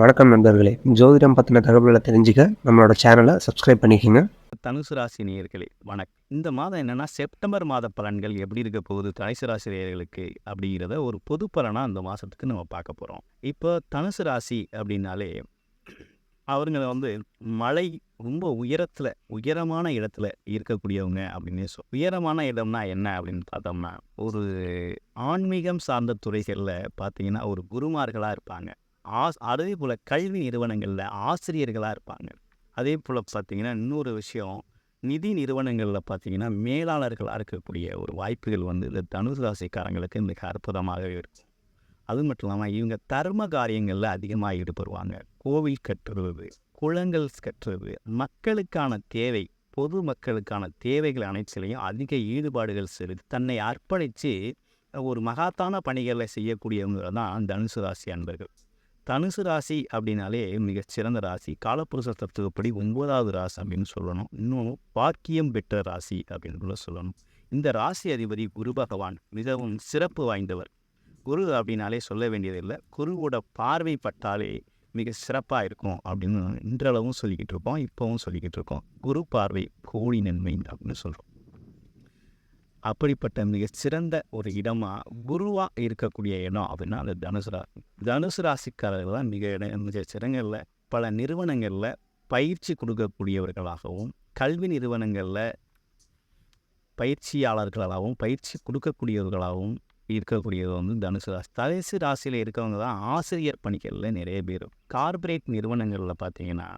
வணக்கம் நண்பர்களே. ஜோதிடம் பற்றின தகவல்களை தெரிஞ்சுக்க நம்மளோட சேனலை சப்ஸ்கிரைப் பண்ணிக்கோங்க. தனுசு ராசி நேயர்களே வணக்கம். இந்த மாதம் என்னென்னா செப்டம்பர் மாத பலன்கள் எப்படி இருக்க போகுது தனுசு ராசி நேயர்களுக்கு அப்படிங்கிறத ஒரு பொது பலனாக இந்த மாதத்துக்கு நம்ம பார்க்க போகிறோம் இப்போ தனுசு ராசி அப்படின்னாலே அவருங்க வந்து மலை ரொம்ப உயரத்தில் உயரமான இடத்துல இருக்கக்கூடியவங்க அப்படின்னு சொல் உயரமான இடம்னா என்ன அப்படின்னு பார்த்தோம்னா ஒரு ஆன்மீகம் சார்ந்த துறைகளில் பார்த்தீங்கன்னா ஒரு குருமார்களாக இருப்பாங்க. ஆஸ் அதே போல் கல்வி நிறுவனங்களில் ஆசிரியர்களாக இருப்பாங்க. அதே போல் பார்த்தீங்கன்னா இன்னொரு விஷயம் நிதி நிறுவனங்களில் பார்த்தீங்கன்னா மேலாளர்களாக இருக்கக்கூடிய ஒரு வாய்ப்புகள் வந்து இந்த தனுசு ராசிக்காரங்களுக்கு மிக அற்புதமாகவே இருக்கும். அது மட்டும் இல்லாமல் இவங்க தர்ம காரியங்களில் அதிகமாக ஈடுபடுவாங்க. கோவில் கட்டுறது குளங்கள் கட்டுறது மக்களுக்கான தேவை பொது மக்களுக்கான தேவைகள் அனைத்திலையும் அதிக ஈடுபாடுகள் செலுத்தி தன்னை அர்ப்பணித்து ஒரு மகாத்தான பணிகளை செய்யக்கூடியவங்க தான் தனுசு ராசி அன்பர்கள். தனுசு ராசி அப்படின்னாலே மிகச்சிறந்த ராசி. காலப்புருஷ தத்துவப்படி ஒன்பதாவது ராசி அப்படின்னு சொல்லணும். இன்னும் பாக்கியம் பெற்ற ராசி அப்படின்னு கூட சொல்லணும். இந்த ராசி அதிபதி குரு பகவான் மிகவும் சிறப்பு வாய்ந்தவர். குரு அப்படின்னாலே சொல்ல வேண்டியதில்லை. குருவோட பார்வை பட்டாலே மிக சிறப்பாக இருக்கும் அப்படின்னு இன்றளவும் சொல்லிக்கிட்டு இருக்கோம். இப்போவும் சொல்லிக்கிட்டு இருக்கோம். குரு பார்வை கோடி நன்மை அப்படின்னு சொல்கிறோம் அப்படிப்பட்ட மிகச்சிறந்த ஒரு இடமாக குருவாக இருக்கக்கூடிய இடம் அப்படின்னா அது தனுசு ராசி தனுசு ராசிக்காரர்கள் தான் மிக இடம் மிக சிறங்களில் பல நிறுவனங்களில் பயிற்சி கொடுக்கக்கூடியவர்களாகவும் கல்வி நிறுவனங்களில் பயிற்சியாளர்களாகவும் பயிற்சி கொடுக்கக்கூடியவர்களாகவும் இருக்கக்கூடியது வந்து தனுசு ராசி. தனுசு ராசியில் இருக்கவங்க தான் ஆசிரியர் பணிகளில் நிறைய பேர். கார்பரேட் நிறுவனங்களில் பார்த்தீங்கன்னா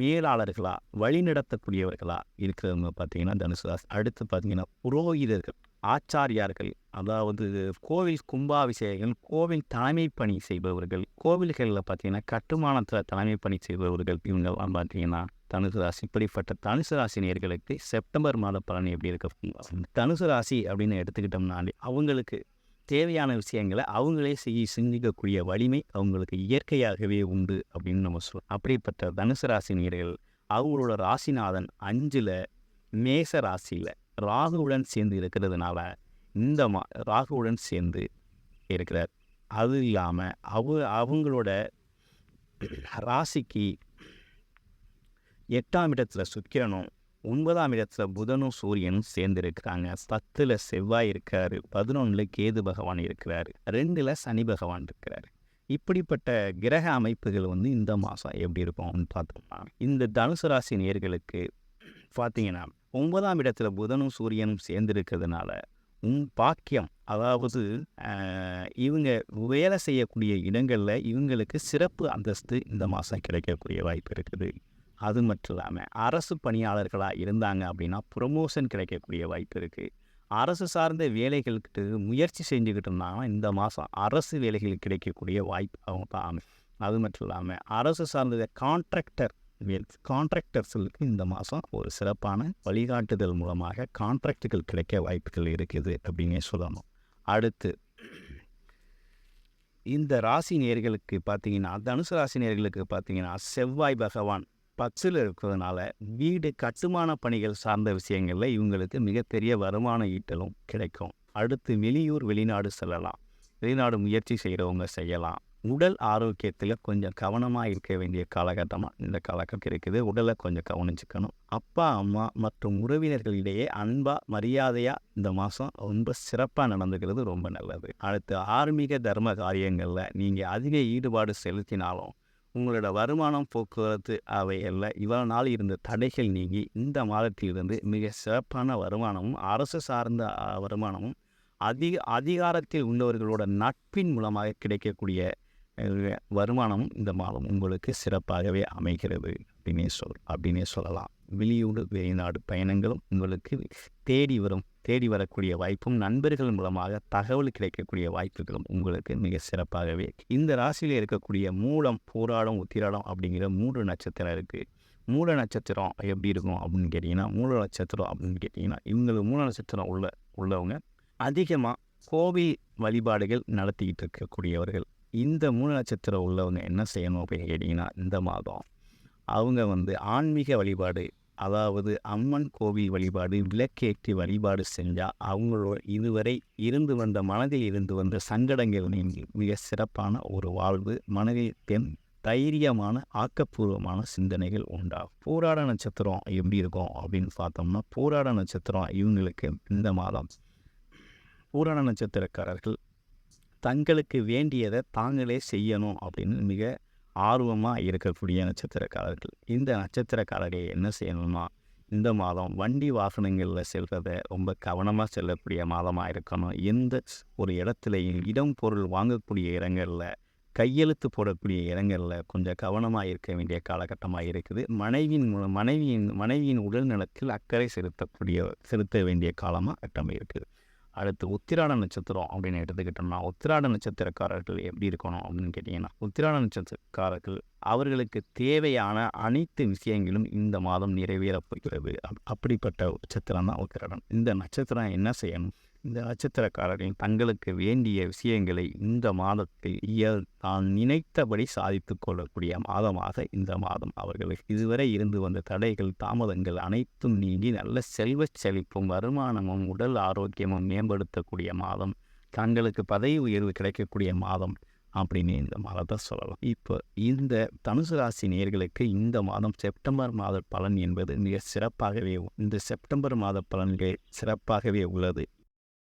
மேலாளர்களாக வழிநடத்தக்கூடியவர்களாக இருக்கிறவங்க பார்த்தீங்கன்னா தனுசு ராசி. அடுத்து பார்த்தீங்கன்னா புரோகிதர்கள் ஆச்சாரியார்கள் அதாவது கோவில் கும்பாபிஷேகங்கள் கோவில் தலைமை பணி செய்பவர்கள் கோவில்களில் பார்த்தீங்கன்னா கட்டுமானத்தில் தலைமை பணி செய்பவர்கள் இவங்கெல்லாம் பார்த்தீங்கன்னா தனுசு ராசி. இப்படிப்பட்ட தனுசு ராசி நேர்களுக்கு செப்டம்பர் மாத பலன் எப்படி இருக்க? தனுசு ராசி அப்படின்னு எடுத்துக்கிட்டோம்னாலே அவங்களுக்கு தேவையான விஷயங்களை அவங்களே செய்ய சிந்திக்கக்கூடிய வலிமை அவங்களுக்கு இயற்கையாகவே உண்டு அப்படின்னு நம்ம சொல்லுவோம் அப்படிப்பட்ட தனுசு ராசி நேர்கள் அவங்களோட ராசிநாதன் அஞ்சில் மேச ராசியில் ராகுவுடன் சேர்ந்து இருக்கிறதுனால இந்த மா ராகுவுடன் சேர்ந்து இருக்கிறார். அது இல்லாமல் அவ அவங்களோட ராசிக்கு எட்டாம் இடத்துல சுக்கிரனும் ஒன்பதாம் இடத்துல புதனும் சூரியனும் சேர்ந்து இருக்கிறாங்க பத்தில் செவ்வாய் இருக்கார் பதினொன்றில் கேது பகவான் இருக்கிறார் ரெண்டில் சனி பகவான் இருக்கிறார். இப்படிப்பட்ட கிரக அமைப்புகள் வந்து இந்த மாதம் எப்படி இருக்கும்னு பார்த்தோம்னா இந்த தனுசு ராசி நேர்களுக்கு பார்த்தீங்கன்னா ஒன்பதாம் இடத்துல புதனும் சூரியனும் சேர்ந்திருக்கிறதுனால உன் பாக்கியம் அதாவது இவங்க வேலை செய்யக்கூடிய இடங்களில் இவங்களுக்கு சிறப்பு அந்தஸ்து இந்த மாதம் கிடைக்கக்கூடிய வாய்ப்பு இருக்குது. அது மட்டும் இல்லாமல் அரசு பணியாளர்களாக இருந்தாங்க அப்படின்னா ப்ரொமோஷன் கிடைக்கக்கூடிய வாய்ப்பு இருக்குது அரசு சார்ந்த வேலைகளுக்கு முயற்சி செஞ்சுக்கிட்டு இருந்தாங்கன்னா இந்த மாதம் அரசு வேலைகள் கிடைக்கக்கூடிய வாய்ப்பு அவங்க தான் அது மட்டும் இல்லாமல் அரசு சார்ந்த கான்ட்ராக்டர் கான்ட்ராக்டர்ஸுக்கு இந்த மாதம் ஒரு சிறப்பான வழிகாட்டுதல் மூலமாக கான்ட்ராக்டுகள் கிடைக்க வாய்ப்புகள் இருக்குது அப்படின்னே சொல்லணும். அடுத்து இந்த ராசி நேர்களுக்கு பார்த்தீங்கன்னா தனுசு ராசி நேர்களுக்கு பார்த்தீங்கன்னா செவ்வாய் பகவான் பச்சில் இருக்கிறதுனால வீடு கட்டுமான பணிகள் சார்ந்த விஷயங்களில் இவங்களுக்கு மிகப்பெரிய வருமான ஈட்டலும் கிடைக்கும். அடுத்து வெளியூர் வெளிநாடு செல்லலாம். வெளிநாடு முயற்சி செய்கிறவங்க செய்யலாம். உடல் ஆரோக்கியத்தில் கொஞ்சம் கவனமாக இருக்க வேண்டிய காலகட்டமாக இந்த காலகட்டம் இருக்குது. உடலை கொஞ்சம் கவனிச்சுக்கணும். அப்பா அம்மா மற்றும் உறவினர்களிடையே அன்பாக மரியாதையாக இந்த மாதம் ரொம்ப சிறப்பாக நடந்துக்கிறது ரொம்ப நல்லது. அடுத்து ஆன்மீக தர்ம காரியங்களில் நீங்கள் அதிக ஈடுபாடு செலுத்தினாலும் உங்களோட வருமானம் போக்குவரத்து அவையல்ல இவ்வளவு நாள் இருந்த தடைகள் நீங்கி இந்த மாதத்திலிருந்து மிக சிறப்பான வருமானமும் அரசு சார்ந்த வருமானமும் அதிக அதிகாரத்தில் உள்ளவர்களோட நட்பின் மூலமாக கிடைக்கக்கூடிய வருமானமும் இந்த மாதம் உங்களுக்கு சிறப்பாகவே அமைகிறது. அப்படின்னே சொல் அப்படின்னே சொல்லலாம். வெளியூடு வெளிநாடு பயணங்களும் உங்களுக்கு தேடி வரும். தேடி வரக்கூடிய வாய்ப்பும் நண்பர்கள் மூலமாக தகவல் கிடைக்கக்கூடிய வாய்ப்புகளும் உங்களுக்கு மிக சிறப்பாகவே இந்த ராசியில் இருக்கக்கூடிய மூலம் போராடம் உத்திராடம் அப்படிங்கிற மூன்று நட்சத்திரம் இருக்குது மூல நட்சத்திரம் எப்படி இருக்கும் அப்படின்னு கேட்டிங்கன்னா மூல நட்சத்திரம் அப்படின்னு கேட்டிங்கன்னா இவங்களுக்கு மூல நட்சத்திரம் உள்ள உள்ளவங்க. அதிகமாக கோவில் வழிபாடுகள் நடத்திக்கிட்டு இருக்கக்கூடியவர்கள். இந்த மூல நட்சத்திரம் உள்ளவங்க என்ன செய்யணும் அப்படின்னு கேட்டிங்கன்னா இந்த மாதம் அவங்க வந்து ஆன்மீக வழிபாடு அதாவது அம்மன் கோவில் வழிபாடு விளக்கேற்றி வழிபாடு செஞ்சால் அவங்களோட இதுவரை இருந்து வந்த மனதில் இருந்து வந்த சங்கடங்கள் நீங்கி மிக சிறப்பான ஒரு வாழ்வு மனதில் தென் தைரியமான ஆக்கப்பூர்வமான சிந்தனைகள் உண்டாகும். போராட நட்சத்திரம் எப்படி இருக்கும் அப்படின்னு பார்த்தோம்னா போராட நட்சத்திரம் இவங்களுக்கு இந்த மாதம். பூராட நட்சத்திரக்காரர்கள் தங்களுக்கு வேண்டியதை தாங்களே செய்யணும் அப்படின்னு மிக ஆர்வமாக இருக்கக்கூடிய நட்சத்திரக்காரர்கள். இந்த நட்சத்திரக்காரர்கள் என்ன செய்யணும்னா இந்த மாதம் வண்டி வாகனங்களில் செல்றத ரொம்ப கவனமாக செல்லக்கூடிய மாதமாக இருக்கணும். எந்த ஒரு இடத்துலையும் இடம் பொருள் வாங்கக்கூடிய இடங்களில் கையெழுத்து போடக்கூடிய இடங்களில் கொஞ்சம் கவனமாக இருக்க வேண்டிய காலகட்டமாக இருக்குது. மனைவியின் மூலம் மனைவியின் மனைவியின் உடல் நலத்தில் அக்கறை செலுத்தக்கூடிய செலுத்த வேண்டிய காலமாக கட்டமாக இருக்குது. அடுத்து உத்திராட நட்சத்திரம் அப்படின்னு எடுத்துக்கிட்டோம்னா உத்திராட நட்சத்திரக்காரர்கள் எப்படி இருக்கணும் அப்படின்னு கேட்டிங்கன்னா உத்திராட நட்சத்திரக்காரர்கள் அவர்களுக்கு தேவையான அனைத்து விஷயங்களும் இந்த மாதம் நிறைவேறப் போகிறது. அப்- அப்படிப்பட்ட நட்சத்திரம் தான் உத்திராடம். இந்த நட்சத்திரம் என்ன செய்யணும்? இந்த நட்சத்திரக்காரர்கள் தங்களுக்கு வேண்டிய விஷயங்களை இந்த மாதத்தில் இயல் தான் நினைத்தபடி சாதித்து கொள்ளக்கூடிய மாதமாக இந்த மாதம் அவர்களுக்கு இதுவரை இருந்து வந்த தடைகள் தாமதங்கள் அனைத்தும் நீங்கி நல்ல செல்வச் செழிப்பும் வருமானமும் உடல் ஆரோக்கியமும் மேம்படுத்தக்கூடிய மாதம் தங்களுக்கு பதவி உயர்வு கிடைக்கக்கூடிய மாதம் அப்படின்னு இந்த மாதத்தை சொல்லலாம். இப்போ இந்த தனுசு ராசி நேர்களுக்கு இந்த மாதம் செப்டம்பர் மாத பலன் என்பது மிக சிறப்பாகவே இந்த செப்டம்பர் மாத பலன்கள் சிறப்பாகவே உள்ளது.